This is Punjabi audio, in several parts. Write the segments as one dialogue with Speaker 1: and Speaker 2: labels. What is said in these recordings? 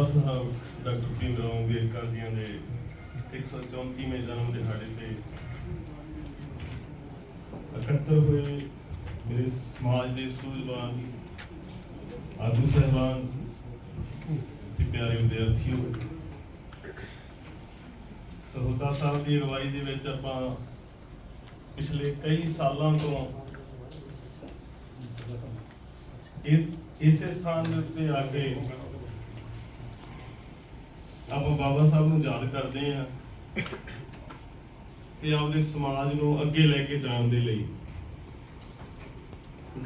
Speaker 1: ਬਾਬਾ ਸਾਹਿਬ ਡਾਕਟਰ ਭੀਮ ਰਾਓ ਅੰਬੇਦਕਰ ਜੀਆਂ ਦੇ 134ਵੇਂ ਜਨਮ ਦਿਹਾੜੇ ਤੇ ਇਕੱਤਰ ਹੋਏ ਮੇਰੇ ਸਮਾਜ ਦੇ ਸੂਝਵਾਨ, ਆਗੂ ਸਹਿਬਾਨ ਤੇ ਪਿਆਰੇ ਵਿਦਿਆਰਥੀਓ ਸਹੋਤਾ ਸਾਹਿਬ ਦੀ ਅਗਵਾਈ ਦੇ ਵਿੱਚ ਆਪਾਂ ਪਿਛਲੇ ਕਈ ਸਾਲਾਂ ਤੋਂ ਇਸ, ਇਸੇ ਸਥਾਨ ਦੇ ਉੱਤੇ ਆ ਕੇ ਆਪਾਂ ਬਾਬਾ ਸਾਹਿਬ ਨੂੰ ਯਾਦ ਕਰਦੇ ਆਂ ਤੇ ਆਪਦੇ ਸਮਾਜ ਨੂੰ ਅੱਗੇ ਲੈ ਕੇ ਜਾਣ ਦੇ ਲਈ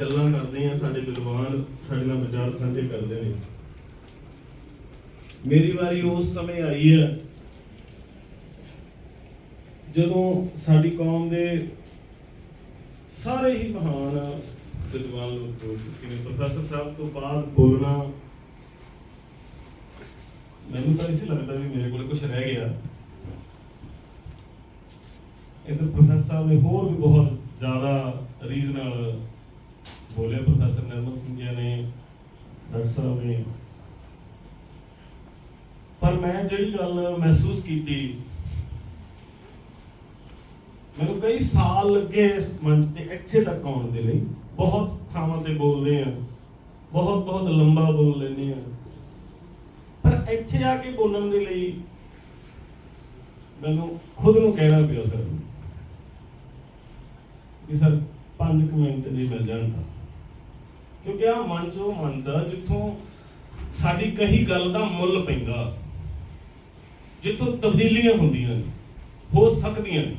Speaker 1: ਗੱਲਾਂ ਕਰਦੇ ਆਂ ਸਾਡੇ ਵਿਦਵਾਨ ਸਾਡੇ ਨਾਲ ਵਿਚਾਰ ਸਾਂਝੇ ਕਰਦੇ ਨੇ। ਮੇਰੀ ਵਾਰੀ ਉਸ ਸਮੇਂ ਆਈ ਹੈ ਜਦੋਂ ਸਾਡੀ ਕੌਮ ਦੇ ਸਾਰੇ ਹੀ ਮਹਾਨ ਵਿਦਵਾਨ ਲੋਕ ਹੋ ਚੁੱਕੇ ਨੇ, ਪ੍ਰੋਫੈਸਰ ਸਾਹਿਬ ਤੋਂ ਬਾਅਦ ਬੋਲਣਾ ਮੈਨੂੰ ਤਾਂ ਨਹੀਂ ਸੀ ਲੱਗਦਾ ਵੀ ਮੇਰੇ ਕੋਲ ਕੁਝ ਰਹਿ ਗਿਆ। ਇਧਰ ਪ੍ਰੋਫੈਸਰ ਸਾਹਿਬ ਨੇ ਹੋਰ ਵੀ ਬਹੁਤ ਜ਼ਿਆਦਾ ਰੀਜ਼ ਨਾਲ ਬੋਲੇ ਪ੍ਰੋਫੈਸਰ ਨਰਮਲ ਸਿੰਘ ਜੀ ਨੇ, ਡਾਕਟਰ ਸਾਹਿਬ ਨੇ। ਪਰ ਮੈਂ ਜਿਹੜੀ ਗੱਲ ਮਹਿਸੂਸ ਕੀਤੀ, ਮੈਨੂੰ ਕਈ ਸਾਲ ਲੱਗੇ ਇਸ ਮੰਚ ਤੇ ਇੱਥੇ ਤੱਕ ਆਉਣ ਦੇ ਲਈ। ਬਹੁਤ ਥਾਵਾਂ ਤੇ ਬੋਲਦੇ ਆ। ਬਹੁਤ ਬਹੁਤ ਲੰਬਾ ਬੋਲ ਲੈਂਦੇ ਆ। ਇੱਥੇ ਆ ਕੇ ਬੋਲਣ ਦੇ ਲਈ ਮੈਨੂੰ ਖੁਦ ਨੂੰ ਕਹਿਣਾ ਪਿਆ ਸਰ। ਕਿ ਸਰ 5 ਮਿੰਟ ਦੀ ਮਿਲ ਜਾਣ ਤਾਂ। ਕਿਉਂਕਿ ਆ ਮੰਚ ਉਹ ਮੰਚ ਆ, ਜਿੱਥੋਂ ਸਾਡੀ ਕਹੀ ਗੱਲ ਦਾ ਮੁੱਲ ਪੈਂਦਾ। ਜਿੱਥੋਂ ਤਬਦੀਲੀਆਂ ਹੁੰਦੀਆਂ ਨੇ, ਹੋ ਸਕਦੀਆਂ ਨੇ।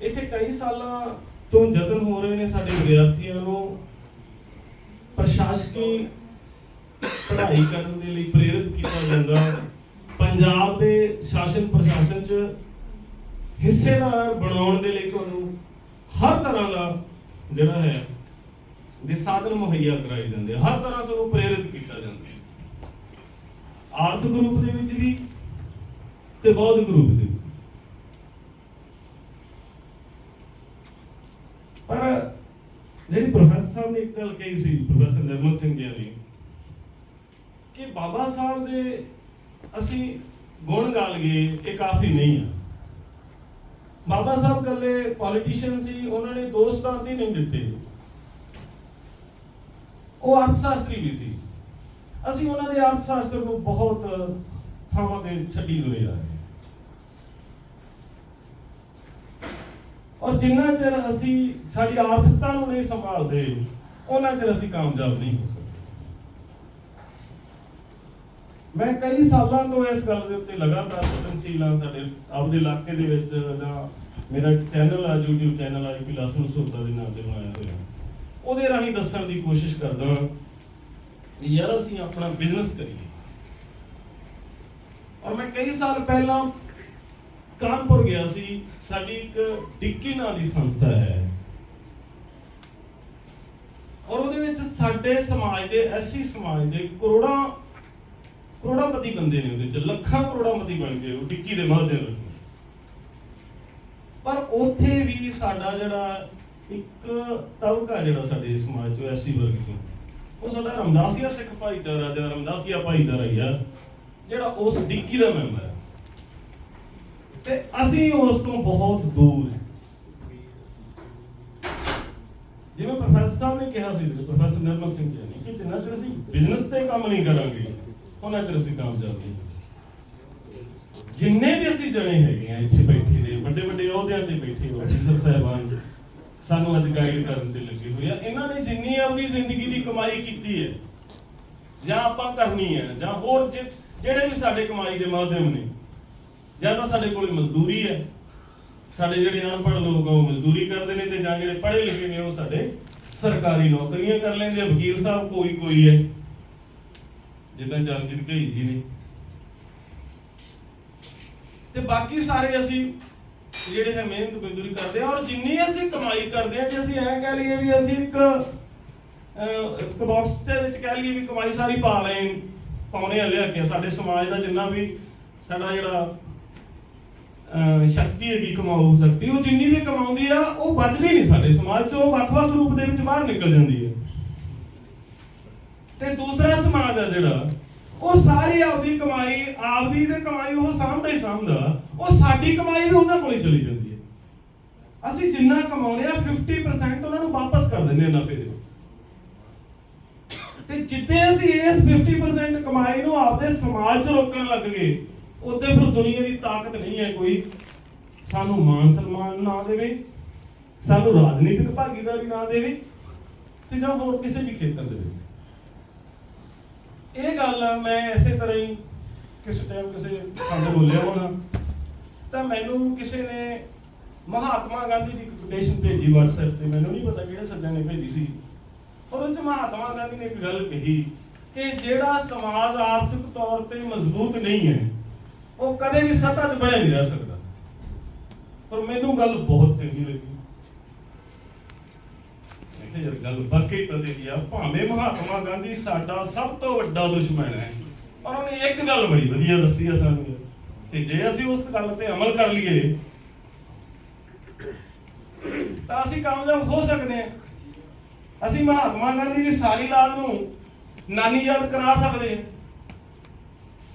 Speaker 1: ਇੱਥੇ ਕਈ ਸਾਲਾਂ ਤੋਂ ਯਤਨ ਹੋ ਰਹੇ ਨੇ ਸਾਡੇ ਵਿਦਿਆਰਥੀਆਂ ਨੂੰ। ਪ੍ਰਸ਼ਾਸਕੀ ਪੜ੍ਹਾਈ ਕਰਨ ਦੇ ਲਈ ਪ੍ਰੇਰਿਤ ਕੀਤਾ ਜਾਂਦਾ ਪੰਜਾਬ ਦੇ ਸ਼ਾਸਨ ਪ੍ਰਸ਼ਾਸਨ ਚ ਹਿੱਸੇਦਾਰ ਬਣਾਉਣ ਦੇ ਲਈ ਤੁਹਾਨੂੰ ਹਰ ਤਰ੍ਹਾਂ ਦਾ ਜਿਹੜਾ ਹੈ ਦੇ ਸਾਧਨ ਮੁਹੱਈਆ ਕਰਾਏ ਜਾਂਦੇ ਹਰ ਤਰ੍ਹਾਂ ਸਾਨੂੰ ਪ੍ਰੇਰਿਤ ਕੀਤਾ ਜਾਂਦਾ ਹੈ। ਗਰੁੱਪ ਦੇ ਵਿੱਚ ਵੀ ਤੇ ਬੌਧਿਕ ਗਰੁੱਪ ਦੇ ਪਰ ਜਿਹੜੀ ਪ੍ਰੋਫੈਸਰ ਸਾਹਿਬ ਨੇ ਇੱਕ ਗੱਲ ਕਹੀ ਸੀ, ਪ੍ਰੋਫੈਸਰ ਨਿਰਮਲ ਸਿੰਘ ਜੀ ਨੇ ਕਿ ਬਾਬਾ ਸਾਹਿਬ ਦੇ ਅਸੀਂ ਗੁਣ ਗਾ ਲਈਏ ਇਹ ਕਾਫੀ ਨਹੀਂ ਆ। ਬਾਬਾ ਸਾਹਿਬ ਕੱਲੇ ਪੋਲੀਟੀਸ਼ੀਅਨ ਸੀ, ਉਹਨਾਂ ਨੇ ਦੋ ਸਿਧਾਂਤ ਹੀ ਨਹੀਂ ਦਿੱਤੇ। ਉਹ ਅਰਥ ਸ਼ਾਸਤਰੀ ਵੀ ਸੀ। ਅਸੀਂ ਉਹਨਾਂ ਦੇ ਅਰਥ ਸ਼ਾਸਤਰ ਨੂੰ ਬਹੁਤ ਥਾਵਾਂ ਤੇ ਛੱਡੀ ਹੋਏ ਆ ਔਰ ਜਿੰਨਾ ਚਿਰ ਅਸੀਂ ਸਾਡੀ ਆਰਥਿਕਤਾ ਨੂੰ ਨਹੀਂ ਸੰਭਾਲਦੇ, ਉਹਨਾਂ ਚਿਰ ਅਸੀਂ ਕਾਮਯਾਬ ਨਹੀਂ ਹੋ ਸਕਦੇ। ਮੈਂ ਕਈ ਸਾਲਾਂ ਤੋਂ ਇਸ ਗੱਲ ਦੇ ਉੱਤੇ ਲਗਾਤਾਰ ਯਤਨਸ਼ੀਲ ਸਾਡੇ ਆਪਦੇ ਇਲਾਕੇ ਦੇ ਵਿੱਚ ਜਾਂ ਮੇਰਾ ਚੈਨਲ ਆ, YouTube ਚੈਨਲ ਆ ਲਸਨ ਸੋਤਾ ਦੇ ਨਾਮ ਤੇ ਬਣਾਇਆ ਹੋਇਆ। ਉਹਦੇ ਰਾਹੀਂ ਦੱਸਣ ਦੀ ਕੋਸ਼ਿਸ਼ ਕਰਦਾ ਕਿ ਯਾਰ ਅਸੀਂ ਆਪਣਾ ਬਿਜ਼ਨਸ ਕਰੀਏ। ਔਰ ਮੈਂ ਕਈ ਸਾਲ ਪਹਿਲਾਂ ਕਾਨਪੁਰ ਗਿਆ ਸੀ, ਸਾਡੀ ਇੱਕ ਡਿੱਕੀ ਨਾਂ ਦੀ ਸੰਸਥਾ ਹੈ। ਔਰ ਉਹਦੇ ਵਿੱਚ ਸਾਡੇ ਸਮਾਜ ਦੇ, ਐਸੀ ਸਮਾਜ ਦੇ ਕਰੋੜਾਂ ਕਰੋੜਾਪਤੀ ਬੰਦੇ ਨੇ ਉਹਦੇ ਚ, ਲੱਖਾਂ ਕਰੋੜਾਪਤੀ ਬਣ ਗਏ ਉਹ ਡਿੱਕੀ ਦੇ ਮਾਧਿਅਮ ਨਾਲ ਪਰ ਉੱਥੇ ਵੀ ਸਾਡਾ ਜਿਹੜਾ ਇੱਕ ਤਬਕਾ ਜਿਹੜਾ ਸਾਡੇ ਸਮਾਜ ਚੋਂ ਐਸੀ ਵਰਗ ਚੋਂ, ਉਹ ਸਾਡਾ ਰਮਦਾਸੀਆ ਸਿੱਖ ਭਾਈਚਾਰਾ ਜਾਂ ਰਮਦਾਸੀਆ ਭਾਈਚਾਰਾ ਹੀ ਆ, ਜਿਹੜਾ ਉਸ ਡਿੱਕੀ ਦਾ ਮੈਂਬਰ ਹੈ। ਤੇ ਅਸੀਂ ਉਸ ਤੋਂ ਬਹੁਤ ਦੂਰ ਹਾਂ। ਜਿਵੇਂ ਪ੍ਰੋਫੈਸਰ ਸਾਹਿਬ ਨੇ ਕਿਹਾ ਸੀ, ਪ੍ਰੋਫੈਸਰ ਨਿਰਮਲ ਸਿੰਘ ਜੀ ਨੇ ਕਿ ਜਿੰਨਾ ਚਿਰ ਅਸੀਂ ਬਿਜ਼ਨਸ ਤੇ ਕੰਮ ਨਹੀਂ ਕਰਾਂਗੇ ਉਹਨਾਂ ਚਿਰ ਅਸੀਂ ਕਾਮਯਾਬ ਨਹੀਂ ਜਿੰਨੇ ਵੀ ਅਸੀਂ ਜਣੇ ਹੈਗੇ ਆ ਇੱਥੇ ਬੈਠੇ ਨੇ ਵੱਡੇ ਵੱਡੇ ਅਹੁਦਿਆਂ ਤੇ ਬੈਠੇ ਹੋ ਅਫਸਰ ਸਾਹਿਬਾਨ ਸਾਨੂੰ ਅੱਜ ਗਾਈਡ ਕਰਨ ਤੇ ਲੱਗੇ ਹੋਏ ਆ। ਇਹਨਾਂ ਨੇ ਜਿੰਨੀ ਆਪਣੀ ਜ਼ਿੰਦਗੀ ਦੀ ਕਮਾਈ ਕੀਤੀ ਹੈ, ਜਾਂ ਆਪਾਂ ਕਰਨੀ ਹੈ, ਜਾਂ ਹੋਰ ਜਿਹੜੇ ਵੀ ਸਾਡੇ ਕਮਾਈ ਦੇ ਮਾਧਿਅਮ ਨੇ, ਜਾਂ ਤਾਂ ਸਾਡੇ ਕੋਲ ਮਜ਼ਦੂਰੀ ਹੈ, ਸਾਡੇ ਜਿਹੜੇ ਅਨਪੜ੍ਹ ਲੋਕ ਆ, ਉਹ ਮਜ਼ਦੂਰੀ ਕਰਦੇ ਨੇ ਤੇ ਜਾਂ ਜਿਹੜੇ ਪੜ੍ਹੇ ਲਿਖੇ ਨੇ, ਉਹ ਸਾਡੇ ਸਰਕਾਰੀ ਨੌਕਰੀਆਂ ਕਰ ਲੈਂਦੇ ਵਕੀਲ ਸਾਹਿਬ ਕੋਈ ਕੋਈ ਹੈ। ਜਿੱਦਾਂ ਚਰਨਜੀਤ ਘਈ ਜੀ ਨੇ। ਤੇ ਬਾਕੀ ਸਾਰੇ ਅਸੀਂ ਜਿਹੜੇ ਹੈ ਮਿਹਨਤ ਮਜ਼ਦੂਰੀ ਕਰਦੇ ਆ ਔਰ ਜਿੰਨੀ ਅਸੀਂ ਕਮਾਈ ਕਰਦੇ ਆ ਜੇ ਅਸੀਂ ਐਂ ਕਹਿ ਲਈਏ ਵੀ ਅਸੀਂ ਇੱਕ ਇੱਕ ਬਾਕਸ ਦੇ ਵਿੱਚ ਕਹਿ ਲਈਏ ਵੀ ਕਮਾਈ ਸਾਰੀ ਪਾ ਲਏ ਪਾਉਣੇ ਆ ਲਿਆ ਕੇ ਸਾਡੇ ਸਮਾਜ ਦਾ ਜਿੰਨਾ ਵੀ ਸਾਡਾ ਜਿਹੜਾ ਅਹ, ਸ਼ਕਤੀ ਹੈਗੀ ਕਮਾਉ ਸਕਦੀ ਉਹ ਜਿੰਨੀ ਵੀ ਕਮਾਉਂਦੀ ਆ ਉਹ ਬਚਦੀ ਨਹੀਂ ਸਾਡੇ ਸਮਾਜ ਚੋਂ। ਉਹ ਵੱਖ-ਵੱਖ ਰੂਪ ਦੇ ਵਿੱਚ ਬਾਹਰ ਨਿਕਲ ਜਾਂਦੀ ਹੈ। ਤੇ ਦੂਸਰਾ ਸਮਾਜ ਆ ਜਿਹੜਾ, ਉਹ ਸਾਰੀ ਆਪਦੀ ਕਮਾਈ, ਆਪਦੀ ਤੇ ਕਮਾਈ ਉਹ ਸਾਂਭਦਾ ਹੀ ਸਾਂਭਦਾ, ਉਹ ਸਾਡੀ ਕਮਾਈ ਵੀ ਉਹਨਾਂ ਕੋਲ ਹੀ ਚਲੀ ਜਾਂਦੀ ਹੈ। ਅਸੀਂ ਜਿੰਨਾ ਕਮਾਉਂਦੇ ਆ 50% ਉਹਨਾਂ ਨੂੰ ਵਾਪਸ ਕਰ ਦਿੰਦੇ ਆ ਨਫੇ ਦੇ। ਤੇ ਜਿੱਤੇ ਅਸੀਂ ਇਸ 50% ਕਮਾਈ ਨੂੰ ਆਪਦੇ ਸਮਾਜ 'ਚ ਰੋਕਣ ਲੱਗ ਗਏ ਉੱਤੇ ਫਿਰ ਦੁਨੀਆ ਦੀ ਤਾਕਤ ਨਹੀਂ ਹੈ ਕੋਈ। ਸਾਨੂੰ ਮਾਨ ਸਨਮਾਨ ਨਾ ਦੇਵੇ, ਸਾਨੂੰ ਰਾਜਨੀਤਿਕ ਭਾਗੀਦਾਰੀ ਨਾ ਦੇਵੇ, ਤੇ ਜਾਂ ਹੋਰ ਕਿਸੇ ਵੀ ਖੇਤਰ ਦੇ ਵਿੱਚ। ਇਹ ਗੱਲ ਮੈਂ ਇਸੇ ਤਰ੍ਹਾਂ ਹੀ ਕਿਸੇ ਟਾਈਮ ਕਿਸੇ ਖੰਡ ਬੋਲਿਆ ਹੋਣਾ। ਤਾਂ ਮੈਨੂੰ ਕਿਸੇ ਨੇ ਮਹਾਤਮਾ ਗਾਂਧੀ ਦੀ ਕੋਟੇਸ਼ਨ ਭੇਜੀ WhatsApp ਤੇ। ਮੈਨੂੰ ਨਹੀਂ ਪਤਾ ਕਿਹੜੇ ਸੱਜਣ ਨੇ ਭੇਜੀ ਸੀ। ਉਹਦੇ ਵਿੱਚ ਮਹਾਤਮਾ ਗਾਂਧੀ ਨੇ ਇੱਕ ਗੱਲ ਕਹੀ ਕਿ ਜਿਹੜਾ ਸਮਾਜ ਆਰਥਿਕ ਤੌਰ ਤੇ ਮਜ਼ਬੂਤ ਨਹੀਂ ਹੈ, ਉਹ ਕਦੇ ਵੀ ਸੱਤਾ 'ਚ ਬਣਿਆ ਨਹੀਂ ਰਹਿ ਸਕਦਾ। ਪਰ ਮੈਨੂੰ ਗੱਲ ਬਹੁਤ ਚੰਗੀ ਲੱਗੀ। ਮੈਂ ਯਾਰ ਗੱਲ ਵਾਕਈ ਪਤੇ ਦੀ ਆ ਭਾਵੇਂ ਮਹਾਤਮਾ ਗਾਂਧੀ ਸਾਡਾ ਸਭ ਤੋਂ ਵੱਡਾ ਦੁਸ਼ਮਣ ਹੈ ਪਰ ਉਹਨੇ ਇੱਕ ਗੱਲ ਬੜੀ ਵਧੀਆ ਦੱਸੀ ਆ ਸਾਨੂੰ। ਯਾਰ, ਜੇ ਅਸੀਂ ਉਸ ਗੱਲ ਤੇ ਅਮਲ ਕਰ ਲਈਏ ਤਾਂ ਅਸੀਂ ਕਾਮਯਾਬ ਹੋ ਸਕਦੇ ਹਾਂ। ਅਸੀਂ ਮਹਾਤਮਾ ਗਾਂਧੀ ਦੀ ਸਾਰੀ ਲਾਦ ਨੂੰ ਨਾਨੀ ਯਾਦ ਕਰਾ ਸਕਦੇ ਹਾਂ।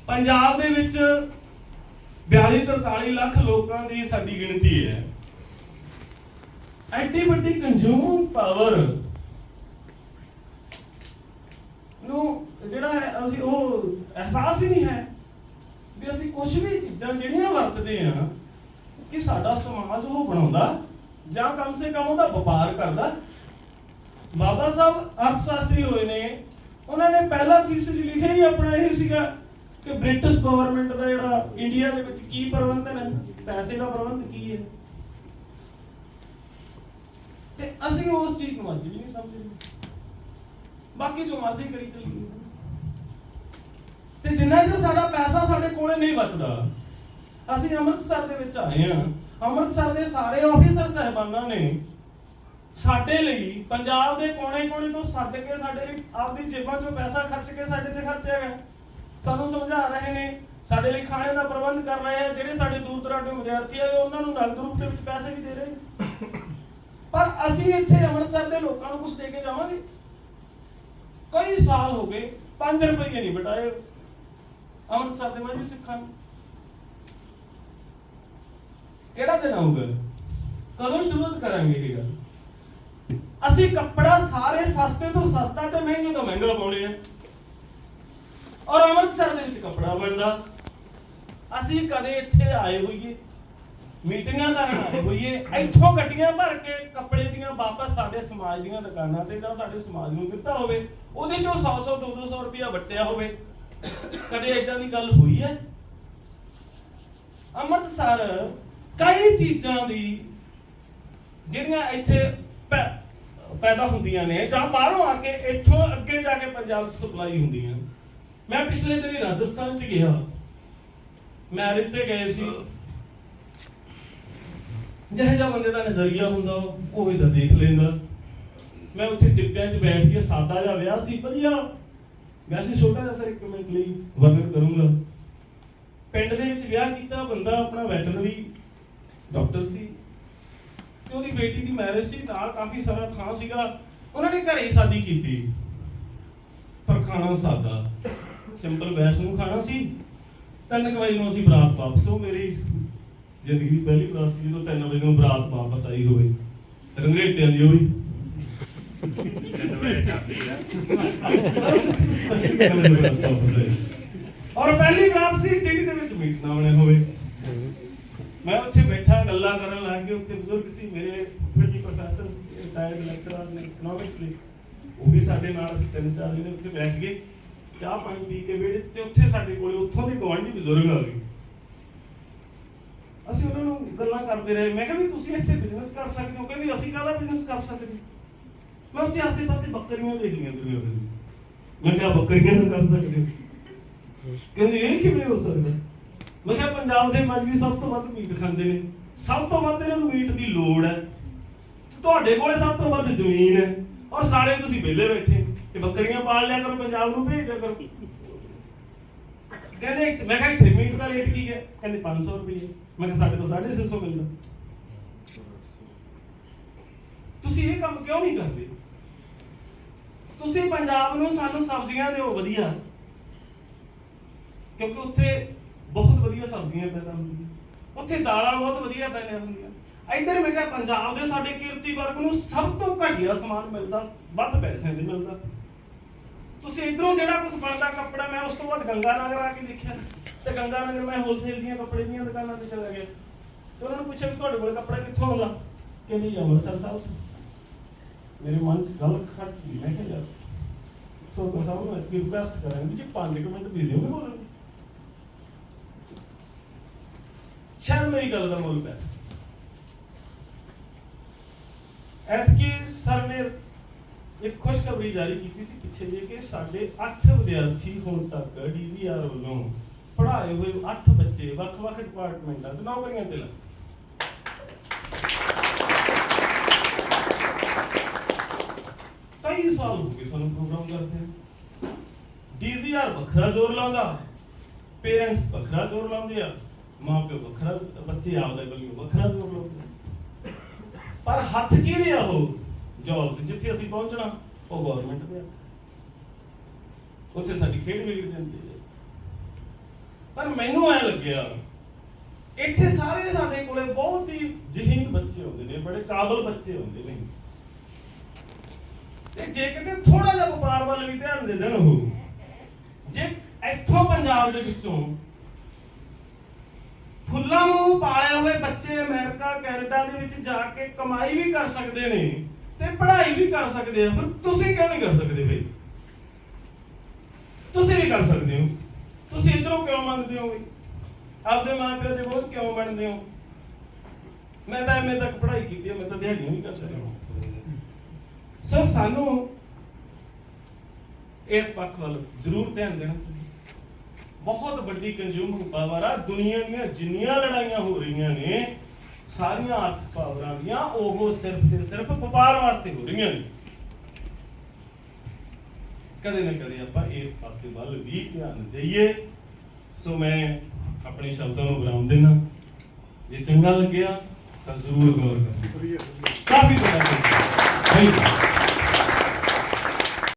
Speaker 1: ਪੰਜਾਬ ਦੇ ਵਿੱਚ 42 43 ਲੱਖ ਲੋਕਾਂ ਦੀ ਸਾਡੀ ਗਿਣਤੀ ਹੈ। ਐਡੀ ਵੱਡੀ ਕੰਜ਼ਿਊਮ ਪਾਵਰ ਨੂੰ ਜਿਹੜਾ ਹੈ, ਅਸੀਂ ਉਹ ਅਹਿਸਾਸ ਹੀ ਨਹੀਂ ਹੈ ਵੀ ਅਸੀਂ ਕੁਝ ਵੀ ਚੀਜ਼ਾਂ ਜਿਹੜੀਆਂ ਵਰਤਦੇ ਆ ਕਿ ਸਾਡਾ ਸਮਾਜ ਉਹ ਬਣਾਉਂਦਾ ਜਾਂ ਕਮ ਸੇ ਕਮ ਉਹਦਾ ਵਪਾਰ ਕਰਦਾ। ਬਾਬਾ ਸਾਹਿਬ ਅਰਥ ਸ਼ਾਸਤਰੀ ਹੋਏ ਨੇ, ਉਹਨਾਂ ਨੇ ਪਹਿਲਾ ਥੀਸਿਸ ਲਿਖਿਆ ਹੀ ਆਪਣਾ ਇਹ ਸੀਗਾ ਕਿ ਬ੍ਰਿਟਿਸ਼ ਗਵਰਨਮੈਂਟ ਦਾ ਜਿਹੜਾ ਇੰਡੀਆ ਦੇ ਵਿੱਚ ਕੀ ਪ੍ਰਬੰਧਨ ਹੈ, ਪੈਸੇ ਦਾ ਪ੍ਰਬੰਧ ਕੀ ਹੈ। ਤੇ ਅਸੀਂ ਉਸ ਚੀਜ਼ ਨੂੰ ਅੱਜ ਵੀ ਨਹੀਂ ਸਮਝਦੇ। ਬਾਕੀ ਜੋ ਮਰਜ਼ੀ ਕਰੀ ਚੱਲੀਏ। ਤੇ ਜਿੰਨਾ ਚਿਰ ਸਾਡਾ ਪੈਸਾ ਸਾਡੇ ਕੋਲੇ ਨਹੀਂ ਬਚਦਾ, ਅਸੀਂ ਅੰਮ੍ਰਿਤਸਰ ਦੇ ਵਿੱਚ ਆਏ ਹਾਂ। ਅੰਮ੍ਰਿਤਸਰ ਦੇ ਸਾਰੇ ਆਫੀਸਰ ਸਹਿਬਾਨਾਂ ਨੇ ਸਾਡੇ ਲਈ ਪੰਜਾਬ ਦੇ ਕੋਨੇ-ਕੋਨੇ ਤੋਂ ਸੱਦ ਕੇ ਸਾਡੇ ਲਈ ਆਪਦੀ ਜੇਬਾਂ ਚੋਂ ਪੈਸਾ ਖਰਚ ਕੇ ਸਾਡੇ ਤੇ ਖਰਚਿਆ ਗਿਆ ਸਾਨੂੰ ਸਮਝਾ ਰਹੇ ਨੇ, ਸਾਡੇ ਲਈ ਖਾਣੇ ਦਾ ਪ੍ਰਬੰਧ ਕਰ ਰਹੇ ਆ, ਜਿਹੜੇ ਸਾਡੇ ਦੂਰ ਦਰਾਡੇ ਵਿਦਿਆਰਥੀ ਆ ਉਹਨਾਂ ਨੂੰ ਨਗਦ ਰੂਪ ਦੇ ਵਿੱਚ ਪੈਸੇ ਵੀ ਦੇ ਰਹੇ ਨੇ। ਅਸੀਂ ਇੱਥੇ ਅੰਮ੍ਰਿਤਸਰ ਦੇ ਲੋਕਾਂ ਨੂੰ ਕੁਝ ਦੇ ਕੇ ਜਾਵਾਂਗੇ। ਕਈ ਸਾਲ ਹੋ ਗਏ 5 ਰੁਪਏ ਨਹੀਂ ਬਟਾਏ। ਅੰਮ੍ਰਿਤਸਰ ਦੇ ਮਜਬੀ ਸਿੱਖਾਂ ਕਿਹੜਾ ਦਿਨ ਆਊਗਾ? ਕਦੋਂ ਸ਼ੁਰੂ ਕਰਾਂਗੇ ਇਹ ਗੱਲ? ਅਸੀਂ ਕੱਪੜਾ ਸਾਰੇ ਸਸਤੇ ਤੋਂ ਸਸਤਾ ਤੇ ਮਹਿੰਗੇ ਤੋਂ ਮਹਿੰਗਾ ਪਾਉਣੇ ਆ। ਔਰ ਅੰਮ੍ਰਿਤਸਰ ਦੇ ਵਿੱਚ ਕੱਪੜਾ ਬਣਦਾ ਅਸੀਂ ਕਦੇ ਇੱਥੇ ਆਏ ਹੋਈਏ। ਮੀਟਿੰਗਾਂ ਕਰਨ ਆਏ ਹੋਈਏ ਇੱਥੋਂ ਗੱਡੀਆਂ ਭਰ ਕੇ ਕੱਪੜੇ ਦੀਆਂ ਵਾਪਸ ਸਾਡੇ ਸਮਾਜ ਦੀਆਂ ਦੁਕਾਨਾਂ ਤੇ ਜਾਂ ਸਾਡੇ ਸਮਾਜ ਨੂੰ ਦਿੱਤਾ ਹੋਵੇ, ਉਹਦੇ ਚੋਂ 100 100 200 ਰੁਪਇਆ ਵਟਿਆ ਹੋਵੇ। ਕਦੇ ਇਦਾਂ ਦੀ ਗੱਲ ਹੋਈ ਹੈ? ਅੰਮ੍ਰਿਤਸਰ ਕਈ ਚੀਜ਼ਾਂ ਦੀ ਜਿਹੜੀਆਂ ਇੱਥੇ ਪੈਦਾ ਹੁੰਦੀਆਂ ਨੇ, ਜਾਂ ਬਾਹਰੋਂ ਆ ਕੇ ਇੱਥੋਂ ਅੱਗੇ ਜਾ ਕੇ ਪੰਜਾਬ ਸਪਲਾਈ ਹੁੰਦੀਆਂ। ਮੈਂ ਪਿਛਲੇ ਦਿਨੀ ਰਾਜਸਥਾਨ 'ਚ ਗਿਆ। ਮੈਰਿਜ ਤੇ ਗਏ ਸੀ। ਜਿਹੋ ਜਿਹਾ ਬੰਦੇ ਦਾ ਨਜ਼ਰੀਆ ਹੁੰਦਾ ਉਹ ਜਿਹਾ ਦੇਖ ਲੈਂਦਾ। ਮੈਂ ਉੱਥੇ ਟਿੱਪਿਆਂ 'ਚ ਬੈਠ ਕੇ ਸਾਦਾ ਜਿਹਾ ਵਿਆਹ ਸੀ, ਵਧੀਆ। ਵੈਸੇ ਛੋਟਾ ਜਿਹਾ ਸਰ ਇੱਕ ਮਿੰਟ ਲਈ ਵਰਣਨ ਕਰੂੰਗਾ। ਪਿੰਡ ਦੇ ਵਿੱਚ ਵਿਆਹ ਕੀਤਾ ਬੰਦਾ ਆਪਣਾ ਵੈਟਰਨਰੀ ਡਾਕਟਰ ਸੀ ਤੇ ਉਹਦੀ ਬੇਟੀ ਦੀ ਮੈਰਿਜ ਸੀ, ਨਾਲ ਕਾਫੀ ਸਾਰਾ ਥਾਂ ਸੀਗਾ। ਉਹਨਾਂ ਨੇ ਘਰੇ ਹੀ ਸ਼ਾਦੀ ਕੀਤੀ। ਪਰ ਖਾਣਾ ਸਾਦਾ। ਸਿੰਪਲ ਵੈਸ ਨੂੰ ਖਾਣਾ ਸੀ। ਤਿੰਨ ਕੁ ਵਜੇ ਨੂੰ ਅਸੀਂ ਬਰਾਤ ਵਾਪਸ ਹੋ ਮੇਰੀ ਜ਼ਿੰਦਗੀ ਦੀ ਪਹਿਲੀ ਬਰਾਤ ਸੀ ਜਦੋਂ ਤਿੰਨ ਵਜੇ ਨੂੰ ਬਰਾਤ ਵਾਪਸ ਆਈ ਹੋਵੇ। ਰੰਗਰੇਟਿਆਂ ਦੀ ਉਹ ਵੀ। ਔਰ ਪਹਿਲੀ ਬਰਾਤ ਸੀ ਜਿਹੜੀ ਦੇ ਵਿੱਚ ਮੀਟ ਨਾ ਬਣੇ ਹੋਵੇ। ਮੈਂ ਉੱਥੇ ਬੈਠਾ, ਗੱਲਾਂ ਕਰਨ ਲੱਗ ਗਿਆ। ਉੱਥੇ ਬਜ਼ੁਰਗ ਸੀ ਮੇਰੇ, ਫਿਰ ਪ੍ਰੋਫੈਸਰ ਸੀ ਲੈਕਚਰਰ ਨੇ ਇਕਨੋਮਿਕਸ ਲਈ। ਉਹ ਵੀ ਸਾਡੇ ਨਾਲ ਅਸੀਂ ਤਿੰਨ ਚਾਰ ਦਿਨ ਉੱਥੇ ਬੈਠ ਗਏ। ਚਾਹ ਪਾਣੀ ਪੀ ਕੇ ਵਿਹੜੇ 'ਚ ਤੇ ਉੱਥੇ ਸਾਡੇ ਕੋਲੇ ਉੱਥੋਂ ਦੇ ਗਵਾਂਢੀ ਬਜ਼ੁਰਗ ਆ ਗਏ ਅਸੀਂ ਉਹਨਾਂ ਨੂੰ ਗੱਲਾਂ ਕਰਦੇ ਰਹੇ। ਮੈਂ ਕਿਹਾ ਵੀ ਤੁਸੀਂ ਇੱਥੇ ਬਿਜ਼ਨਸ ਕਰ ਸਕਦੇ ਹੋ? ਕਹਿੰਦੇ, ਅਸੀਂ ਕਾਹਦਾ ਬਿਜ਼ਨਸ ਕਰ ਸਕਦੇ? ਮੈਂ ਉੱਥੇ ਆਸੇ-ਪਾਸੇ ਬੱਕਰੀਆਂ ਦੇਖ ਲਈਆਂ ਦੁਨੀਆ ਦੇ ਮੈਂ ਕਿਹਾ, ਬੱਕਰੀਆਂ ਦਾ ਕਰ ਸਕਦੇ ਹੋ। ਇਹ ਕਿਵੇਂ ਹੋ ਸਕਦਾ? ਮੈਂ ਕਿਹਾ, ਪੰਜਾਬ ਦੇ ਮਜਬੀ ਸਭ ਤੋਂ ਵੱਧ ਮੀਟ ਖਾਂਦੇ ਨੇ। ਸਭ ਤੋਂ ਵੱਧ ਇਹਨਾਂ ਨੂੰ ਮੀਟ ਦੀ ਲੋੜ ਹੈ। ਤੁਹਾਡੇ ਕੋਲੇ ਸਭ ਤੋਂ ਵੱਧ ਜ਼ਮੀਨ ਹੈ। ਔਰ ਸਾਰੇ ਤੁਸੀਂ ਵਿਹਲੇ ਬੈਠੇ ਤੇ ਬੱਕਰੀਆਂ ਪਾਲ ਲਿਆ ਕਰੋ, ਪੰਜਾਬ ਨੂੰ ਭੇਜ ਦਿਆ ਕਰੋ। ਕਹਿੰਦੇ, ਮੈਂ ਕਿਹਾ, ਇੱਥੇ ਮੀਟ ਦਾ ਰੇਟ ਕੀ ਹੈ? ਕਹਿੰਦੇ 500 ਰੁਪਏ ਮੈਂ ਕਿਹਾ ਸਾਡੇ ਤੋਂ 650 ਮਿਲਦਾ ਤੁਸੀਂ ਇਹ ਕੰਮ ਕਿਉਂ ਨਹੀਂ ਕਰਦੇ? ਤੁਸੀਂ ਪੰਜਾਬ ਨੂੰ ਸਾਨੂੰ ਸਬਜ਼ੀਆਂ ਦਿਓ ਵਧੀਆ। ਕਿਉਂਕਿ ਉੱਥੇ ਬਹੁਤ ਵਧੀਆ ਸਬਜ਼ੀਆਂ ਪੈਦਾ ਹੁੰਦੀਆਂ। ਉੱਥੇ ਦਾਲਾਂ ਬਹੁਤ ਵਧੀਆ ਪੈਦਾ ਹੁੰਦੀਆਂ। ਇੱਧਰ ਮੈਂ ਕਿਹਾ ਪੰਜਾਬ ਦੇ ਸਾਡੇ ਕਿਰਤੀ ਵਰਗ ਨੂੰ ਸਭ ਤੋਂ ਘਟੀਆ ਸਮਾਨ ਮਿਲਦਾ, ਵੱਧ ਪੈਸਿਆਂ ਦੇ ਮਿਲਦਾ। ਤੁਸੀਂ ਇਧਰੋਂ ਜਿਹੜਾ ਕੁਝ ਬਣਦਾ ਕੱਪੜਾ, ਮੈਂ ਉਸ ਤੋਂ ਬਾਅਦ ਗੰਗਾ ਨਗਰ ਆ ਕੇ ਦੇਖਿਆ। ਤੇ ਗੰਗਾ ਨਗਰ ਮੈਂ ਹੋਲਸੇਲ ਦੀਆਂ ਕੱਪੜੇ ਦੀਆਂ ਦੁਕਾਨਾਂ ਤੇ ਚਲਾ ਗਿਆ। ਤੇ ਉਹਨਾਂ ਨੂੰ ਪੁੱਛਿਆ ਵੀ ਤੁਹਾਡੇ ਕੋਲ ਕੱਪੜਾ ਕਿੱਥੋਂ ਆਉਂਦਾ? ਕਹਿੰਦੇ ਜੀ, ਅੰਮ੍ਰਿਤਸਰ ਸਾਹਿਬ ਮੇਰੇ ਮਨ 'ਚ ਗੱਲ ਖੜ ਗਈ। ਮੈਂ ਕਿਹਾ, ਯਾਰ, ਸੋ ਤਾਂ ਸਾਹਿਬ ਨੂੰ ਇੱਕ ਰਿਕਵੈਸਟ ਕਰਾਂਗੇ ਜੀ 5 ਮਿੰਟ ਦੇ ਦਿਓਗੇ ਬੋਲਣ ਸ਼ਾਇਦ ਮੇਰੀ ਗੱਲ ਦਾ ਮੁੱਲ ਪੈ ਐਤਕੀ ਸਰ ਨੇ ਇੱਕ ਖੁਸ਼ਖਬਰੀ ਜਾਰੀ ਕੀਤੀ ਸੀ ਪਿੱਛੇ ਜੇ ਕਿ ਸਾਡੇ 8 ਵਿਦਿਆਰਥੀ ਹੁਣ ਤੱਕ ਡੀਜ਼ੀਆਰ ਵੱਲੋਂ ਪੜ੍ਹਾਏ ਹੋਏ 8 ਬੱਚੇ ਵੱਖ-ਵੱਖ ਡਿਪਾਰਟਮੈਂਟਾਂ 'ਚ ਨੌਕਰੀਆਂ ਤੇ ਲੱਗੇ। ਕਈ ਸਾਲ ਹੋ ਗਏ ਸਾਨੂੰ ਪ੍ਰੋਗਰਾਮ ਕਰਦੇ ਡੀਜ਼ੀਆਰ ਵੱਖਰਾ ਜ਼ੋਰ ਲਾਉਂਦਾ, ਪੇਰੈਂਟਸ ਵੱਖਰਾ ਜ਼ੋਰ ਲਾਉਂਦੇ ਆ, ਮਾਪਿਓ ਵੱਖਰਾ ਬੱਚੇ ਆਪਦੇ ਵੱਲੋਂ ਵੱਖਰਾ ਜ਼ੋਰ ਲਾਉਂਦੇ ਪਰ ਹੱਥ ਕਿਹਦੇ ਆ ਉਹ? ਜੌਬਸ ਜਿੱਥੇ ਅਸੀਂ ਪਹੁੰਚਣਾ, ਉਹ ਗਵਰਨਮੈਂਟ ਦੇ ਆ ਉੱਥੇ ਸਾਡੀ ਖੇਡ ਵਿਗੜ ਜਾਂਦੀ ਹੈ ਪਰ ਮੈਨੂੰ ਐ ਲੱਗਿਆ, ਇੱਥੇ ਸਾਰੇ ਸਾਡੇ ਕੋਲੇ ਬਹੁਤ ਹੀ ਜਹੀਨ ਬੱਚੇ ਹੁੰਦੇ ਨੇ, ਬੜੇ ਕਾਬਲ ਬੱਚੇ ਹੁੰਦੇ ਨੇ। ਤੇ ਜੇ ਕਿਤੇ ਥੋੜਾ ਜਿਹਾ ਵਪਾਰ ਵੱਲ ਵੀ ਧਿਆਨ ਦੇ ਦੇਣ ਉਹ, ਜੇ ਇੱਥੋਂ ਪੰਜਾਬ ਦੇ ਵਿੱਚੋਂ ਫੁੱਲਾਂ ਨੂੰ ਪਾਲੇ ਹੋਏ ਬੱਚੇ ਅਮਰੀਕਾ, ਕੈਨੇਡਾ ਦੇ ਵਿੱਚ ਜਾ ਕੇ ਕਮਾਈ ਵੀ ਕਰ ਸਕਦੇ ਨੇ ਤੇ ਪੜ੍ਹਾਈ ਵੀ ਕਰ ਸਕਦੇ ਆ, ਫਿਰ ਤੁਸੀਂ ਕਿਉਂ ਨਹੀਂ ਕਰ ਸਕਦੇ ਬਈ? ਤੁਸੀਂ ਵੀ ਕਰ ਸਕਦੇ ਹੋ। ਤੁਸੀਂ ਇਧਰੋਂ ਕਿਉਂ ਮੰਗਦੇ ਹੋ ਬਈ ਆਪਦੇ ਮਾਂ ਪਿਓ ਦੇ ਬੋਝ ਕਿਉਂ ਬਣਦੇ ਹੋ? ਮੈਂ ਤਾਂ ਐਵੇਂ ਤੱਕ ਪੜ੍ਹਾਈ ਕੀਤੀ ਹੈ, ਮੈਂ ਤਾਂ ਦਿਹਾੜੀਆਂ ਵੀ ਕਰ ਸਕਦਾ ਸੋ ਸਾਨੂੰ ਇਸ ਪੱਖ ਵੱਲ ਜ਼ਰੂਰ ਧਿਆਨ ਦੇਣਾ ਚਾਹੀਦਾ। ਬਹੁਤ ਵੱਡੀ ਕੰਜ਼ਿਊਮਿੰਗ ਪਾਵਰ ਆ, ਦੁਨੀਆ ਦੀਆਂ ਜਿੰਨੀਆਂ ਲੜਾਈਆਂ ਹੋ ਰਹੀਆਂ ਨੇ, ਸਾਰੀਆਂ ਅਰਥ ਪਾਵਰਾਂ ਦੀਆਂ ਉਹ ਸਿਰਫ ਤੇ ਸਿਰਫ ਵਪਾਰ ਵਾਸਤੇ ਹੋ ਰਹੀਆਂ ਨੇ। ਕਦੇ ਨਾ ਕਦੇ ਆਪਾਂ ਇਸ ਪਾਸੇ ਵੱਲ ਵੀ ਧਿਆਨ ਦੇਈਏ। ਸੋ ਮੈਂ ਆਪਣੇ ਸ਼ਬਦਾਂ ਨੂੰ ਵਿਰਾਮ ਦੇਣਾ ਜੇ ਚੰਗਾ ਲੱਗਿਆ ਤਾਂ ਜ਼ਰੂਰ ਗੌਰ ਕਰਨਾ।
Speaker 2: ਵਧੀਆ
Speaker 1: ਕਾਫੀ ਬੜਾ ਥੈਂਕ ਯੂ